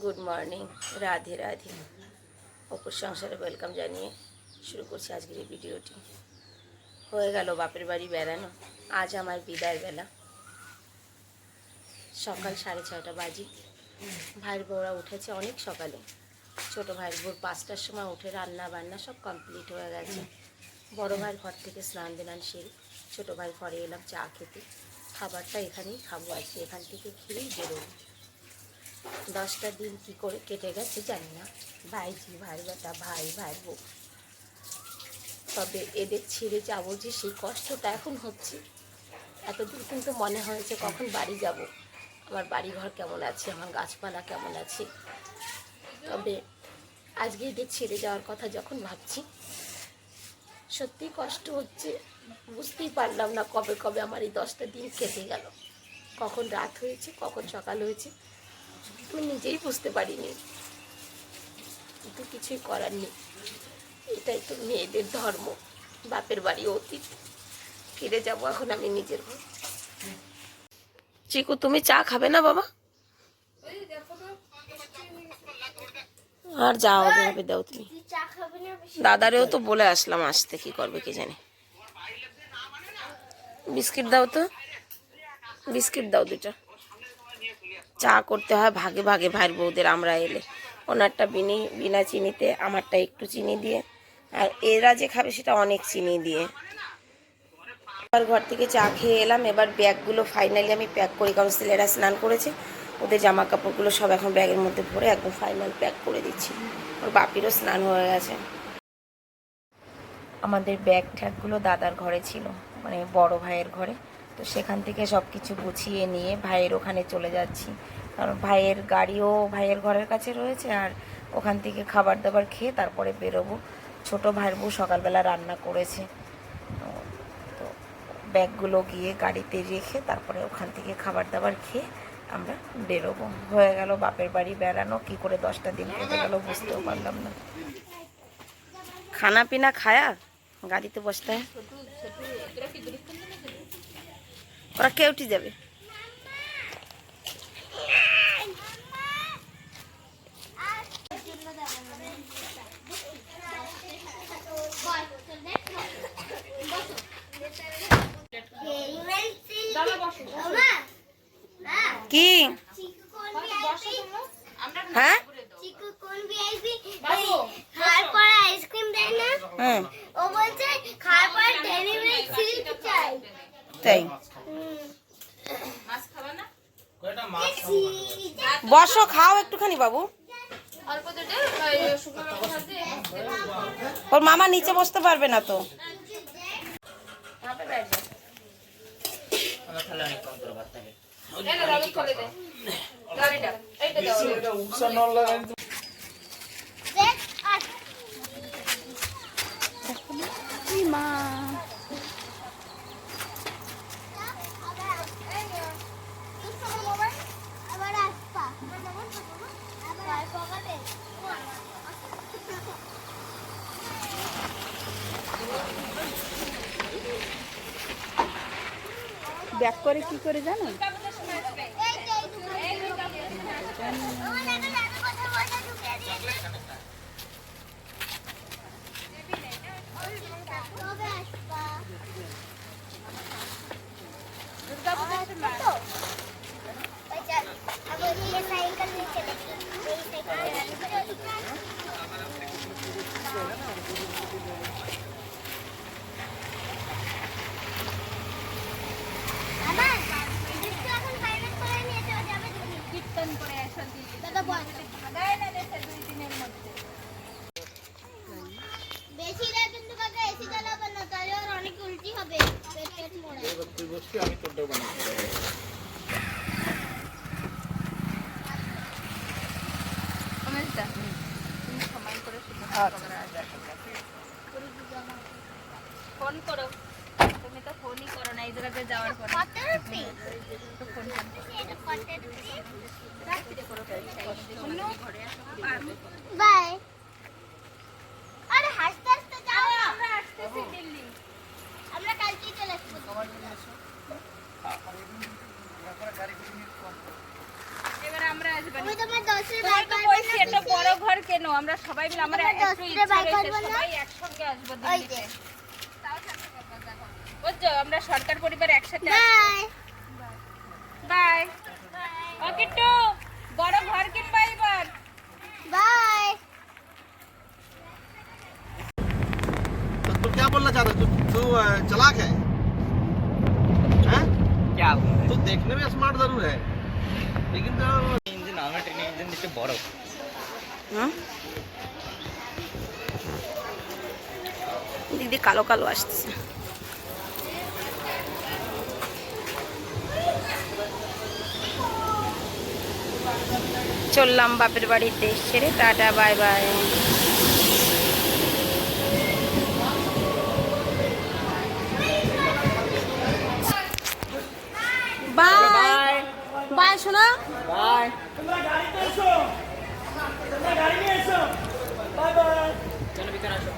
Good morning Radhe Radhe অপুর সংসারে welcome জানিয়ে শুরু করছি আজকের এই ভিডিওটি হয়ে গেল বাপের বাড়ি বেড়ানো আজ আমার বিদায় বেলা সকাল সাড়ে ছটা বাজি ভাইয়ের বউরা উঠেছে অনেক সকালে ছোট ভাইয়ের বউর পাঁচটার সময় উঠে রান্না বান্না সব কমপ্লিট হয়ে গেছে বড় ভাইয়ের ঘর থেকে স্নান দেনান সেরে ছোটো ভাই ঘরে এলাম চা খেতে খাবারটা এখানেই খাব আজকে এখান থেকে খেয়েই বেরোবো দশটা দিন কি করে কেটে গেছে জানি না। ভাইজি ভাই বেটা, ভাই ভাই বউ। তবে এদের ছেড়ে যাব যে সেই কষ্টটা এখন হচ্ছে। এতদিন কিন্তু মনে হয়েছে কখন বাড়ি যাব। আমার বাড়ি ঘর কেমন আছে, আমার গাছপালা কেমন আছে। তবে আজকে এদের ছেড়ে যাওয়ার কথা যখন ভাবছি সত্যি কষ্ট হচ্ছে। বুঝতেই পারলাম না কবে কবে আমার এই দশটা দিন কেটে গেল। কখন রাত হয়েছে, কখন সকাল হয়েছে। আমি নিজেই বুঝতে পারিনি। কিন্তু কিছুই করার নেই। এটাই তো মেয়েদের ধর্ম, বাপের বাড়ি, অতীত। ফিরে যাব এখন আমি নিজের চিকু, তুমি চা খাবে না বাবা? আর যা হবে হবে, দাও তুমি। দাদারেও তো বলে আসলাম, আসতে কি করবে কি জানি। বিস্কিট দাও তো। বিস্কিট দাও দুটা। চা করতে হয়, ভাগে ভাগে ভাইয়ের বউদের আমরা এলে। ওনারটা বিনি, বিনা চিনিতে, আমারটা একটু চিনি দিয়ে। আর এরা যে খাবে সেটা অনেক চিনি দিয়ে। এবার ঘর থেকে চা খেয়ে এলাম, এবার ব্যাগগুলো ফাইনালি আমি প্যাক করি, কারণ ছেলেরা স্নান করেছে। ওদের জামা কাপড়গুলো সব এখন ব্যাগের মধ্যে ভরে একদম ফাইনাল প্যাক করে দিচ্ছি। ওর বাপিরও স্নান হয়ে গেছে। আমাদের ব্যাগ ট্যাগগুলো দাদার ঘরে ছিল মানে বড় ভাইয়ের ঘরে। তো সেখান থেকে সব কিছু গুছিয়ে নিয়ে ভাইয়ের ওখানে চলে যাচ্ছি। কারণ ভাইয়ের গাড়িও ভাইয়ের ঘরের কাছে রয়েছে আর ওখান থেকে খাবার দাবার খেয়ে তারপরে বেরোবো। ছোট ভাইয়ের বউ সকালবেলা রান্না করেছে। তো- ব্যাগগুলো গিয়ে গাড়িতে রেখে তারপরে ওখান থেকে খাবার দাবার খেয়ে আমরা বেরোবো। হয়ে গেল বাপের বাড়ি বেড়ানো। কি করে দশটা দিন কেটে গেল বুঝতেও পারলাম না। খানা পিনা খায়া গাড়িতে বসতে ওরা কেউটি যাবে। কি? হ্যাঁ? খাওয়ার পরে আইসক্রিম দেয় না? হুম। ও বলছে খাওয়ার পরে ডেলিভারি সিল্ক চাই। তাই। বসো খাও একটুখানি বাবু। ওর মামা নিচে বসতে পারবে না তো আস। আবার আসবা। আবার পকেটে। ব্যাক করে কি করে জানো এই যে এই দোকানে। আমার একটা দাদু কথা বলতে ঢুকিয়ে দিয়েছে। কবে আসবা? আসবে তো? ওই চল, আবার এই সাইকেল নিচে দেখি। এই সাইকেল আমার একটু এখন ফাইনাল করে নিয়ে যাওয়া যাবে তুমি কীর্তন করে একসাথে দাদা বল বেশি না কিন্তু কাকা এসি চালাবে না তাহলে ওর অনেক উল্টি হবে মোড়ে ফোন করো তুমি তো ফোনই করো না এই যাওয়ার পর বাই আরে হাসতে হাসতে যাও আমরা আসতেছি দিল্লি আমরা কালকেই চলে আসব এবার আমরা আসবো তুমি তোমার দশের ব্যাগ আমরা সবাই মিলে আমরা আমরা একটু দশটা ইচ্ছা বাইক রয়েছে করবো না? সবাই একসঙ্গে আসবো ওই দিল্লিতে যে তাও থাকতে পারবো, দেখো। বুঝছো আমরা সরকার পরিবার একসাথে বাই বাই ও কিট্টু বড় ঘর কিনবা এবার বাই तो तू क्या बोलना चाहता है? तू तू अ, चालाक है हैं? क्या तू देखने में स्मार्ट जरूर है लेकिन जो ইঞ্জিন দিচ্ছে বড়। দিদি কালো কালো আসতেছে চললাম বাপের বাড়িতে সেরে টাটা বাই বাই। বাই শোনো। বাই। তোমরা গাড়িতে এসো। তোমরা গাড়ি এসো। Bye bye. চলো ভিতরে আসো।